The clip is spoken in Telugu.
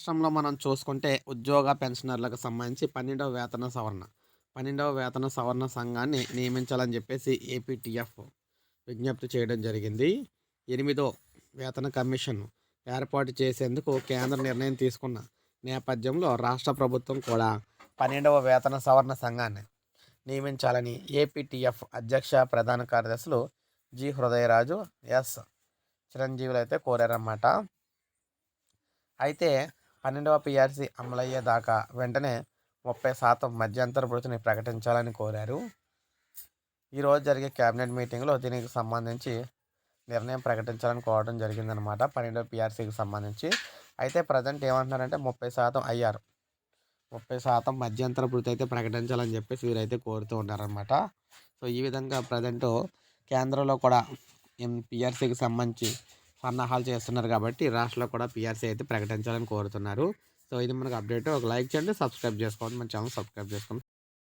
రాష్ట్రంలో మనం చూసుకుంటే ఉద్యోగ పెన్షనర్లకు సంబంధించి పన్నెండవ వేతన సవరణ. పన్నెండవ వేతన సవరణ సంఘాన్ని నియమించాలని చెప్పేసి ఏపీటీఎఫ్ విజ్ఞప్తి చేయడం జరిగింది. ఎనిమిదో వేతన కమిషన్ ఏర్పాటు చేసేందుకు కేంద్ర నిర్ణయం తీసుకున్న నేపథ్యంలో రాష్ట్ర ప్రభుత్వం కూడా పన్నెండవ వేతన సవరణ సంఘాన్ని నియమించాలని ఏపీటీఎఫ్ అధ్యక్ష ప్రధాన కార్యదర్శులు జి. హృదయరాజు ఎస్. చిరంజీవులు అయితే కోరారన్నమాట. అయితే పన్నెండవ పిఆర్సీ అమలయ్యేదాకా వెంటనే ముప్పై శాతం మధ్యంతర భృతిని ప్రకటించాలని కోరారు. ఈరోజు జరిగే కేబినెట్ మీటింగ్లో దీనికి సంబంధించి నిర్ణయం ప్రకటించాలని కోరడం జరిగిందనమాట పన్నెండవ పీఆర్సీకి సంబంధించి. అయితే ప్రజెంట్ ఏమంటున్నారంటే ముప్పై శాతం అయ్యారు. ముప్పై శాతం మధ్యంతర భృతి అయితే ప్రకటించాలని చెప్పేసి వీరైతే కోరుతూ ఉన్నారనమాట సో ఈ విధంగా ప్రజెంట్ కేంద్రంలో కూడా పిఆర్సీకి సంబంధించి సన్నాహాలు చేస్తున్నారు కాబట్టి రాష్ట్రంలో కూడా పిఆర్సీ అయితే ప్రకటించాలని కోరుతున్నారు. సో ఇది మనకు అప్డేట్ ఒక లైక్ చేయండి సబ్స్క్రైబ్ చేసుకోండి. మన ఛానల్ సబ్స్క్రైబ్ చేసుకోండి.